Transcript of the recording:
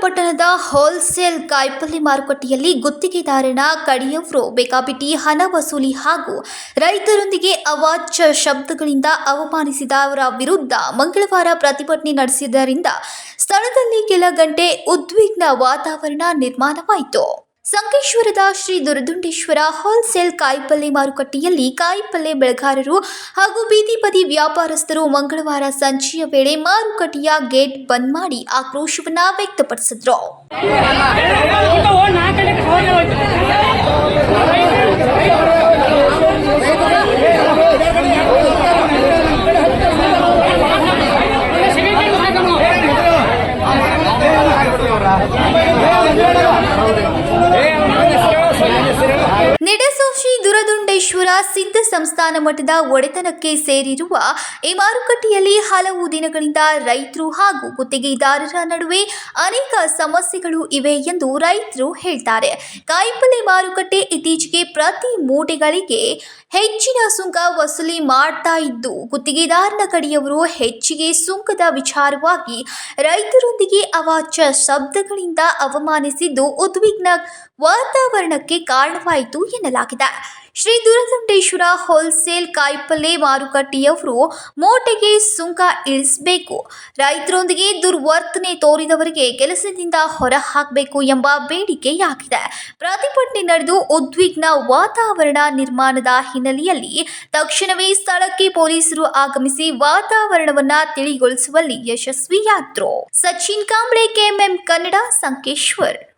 ಪಟ್ಟಣದ ಹೋಲ್ಸೇಲ್ ಕಾಯಿಪಲ್ಲೆ ಮಾರುಕಟ್ಟೆಯಲ್ಲಿ ಗುತ್ತಿಗೆದಾರನ ಕಡಿಯವರು ಬೇಕಾಬಿಟ್ಟಿ ಹಣ ವಸೂಲಿ ಹಾಗೂ ರೈತರೊಂದಿಗೆ ಅವಾಚ್ಯ ಶಬ್ದಗಳಿಂದ ಅವಮಾನಿಸಿದವರ ವಿರುದ್ಧ ಮಂಗಳವಾರ ಪ್ರತಿಭಟನೆ ನಡೆಸಿದ್ದರಿಂದ ಸ್ಥಳದಲ್ಲಿ ಕೆಲ ಗಂಟೆ ಉದ್ವಿಗ್ನ ವಾತಾವರಣ ನಿರ್ಮಾಣವಾಯಿತು. ಸಂಕೇಶ್ವರದ ಶ್ರೀ ದುರದುಂಡೇಶ್ವರ ಹೋಲ್ಸೇಲ್ ಕಾಯಿಪಲ್ಲೆ ಮಾರುಕಟ್ಟೆಯಲ್ಲಿ ಕಾಯಿಪಲ್ಲೆ ಬೆಳೆಗಾರರು ಹಾಗೂ ಬೀದಿ ಬದಿ ವ್ಯಾಪಾರಸ್ಥರು ಮಂಗಳವಾರ ಸಂಜೆಯ ವೇಳೆ ಮಾರುಕಟ್ಟೆಯ ಗೇಟ್ ಬಂದ್ ಮಾಡಿ ಆಕ್ರೋಶವನ್ನ ವ್ಯಕ್ತಪಡಿಸಿದ್ರು. ನಿಡಸೋಶಿ ದುರದುಂಡೇಶ್ವರ ಸಿದ್ಧ ಸಂಸ್ಥಾನ ಮಠದ ಒಡೆತನಕ್ಕೆ ಸೇರಿರುವ ಈ ಮಾರುಕಟ್ಟೆಯಲ್ಲಿ ಹಲವು ದಿನಗಳಿಂದ ರೈತರು ಹಾಗೂ ಗುತ್ತಿಗೆದಾರರ ನಡುವೆ ಅನೇಕ ಸಮಸ್ಯೆಗಳು ಇವೆ ಎಂದು ರೈತರು ಹೇಳ್ತಾರೆ. ಕಾಯಿಪಲ್ಲೆ ಮಾರುಕಟ್ಟೆ ಇತ್ತೀಚೆಗೆ ಪ್ರತಿ ಮೂಟೆಗಳಿಗೆ ಹೆಚ್ಚಿನ ಸುಂಕ ವಸೂಲಿ ಮಾಡ್ತಾ ಇದ್ದು, ಗುತ್ತಿಗೆದಾರನ ಕಡೆಯವರು ಹೆಚ್ಚಿಗೆ ಸುಂಕದ ವಿಚಾರವಾಗಿ ರೈತರೊಂದಿಗೆ ಅವಾಚ್ಯ ಶಬ್ದಗಳಿಂದ ಅವಮಾನಿಸಿದ್ದು ಉದ್ವಿಗ್ನ ವಾತಾವರಣಕ್ಕೆ ಕಾರಣವಾಯಿತು ಎನ್ನಲಾಗಿದೆ. ಶ್ರೀ ದುರದಂಡೇಶ್ವರ ಹೋಲ್ಸೇಲ್ ಕಾಯಿಪಲ್ಲೆ ಮಾರುಕಟ್ಟೆಯವರು ಮೋಟೆಗೆ ಸುಂಕ ಇಳಿಸಬೇಕು. ರೈತರೊಂದಿಗೆ ದುರ್ವರ್ತನೆ ತೋರಿದವರಿಗೆ ಕೆಲಸದಿಂದ ಹೊರಹಾಕಬೇಕು ಎಂಬ ಬೇಡಿಕೆಯಾಗಿದೆ. ಪ್ರತಿಭಟನೆ ನಡೆದು ಉದ್ವಿಗ್ನ ವಾತಾವರಣ ನಿರ್ಮಾಣದ ಹಿನ್ನೆಲೆಯಲ್ಲಿ ತಕ್ಷಣವೇ ಸ್ಥಳಕ್ಕೆ ಪೊಲೀಸರು ಆಗಮಿಸಿ ವಾತಾವರಣವನ್ನ ತಿಳಿಗೊಳಿಸುವಲ್ಲಿ ಯಶಸ್ವಿಯಾದ್ರು. ಸಚಿನ್ ಕಾಂಬ್ಳೆ, ಕೆಎಂಎಂ ಕನ್ನಡ, ಸಂಕೇಶ್ವರ್.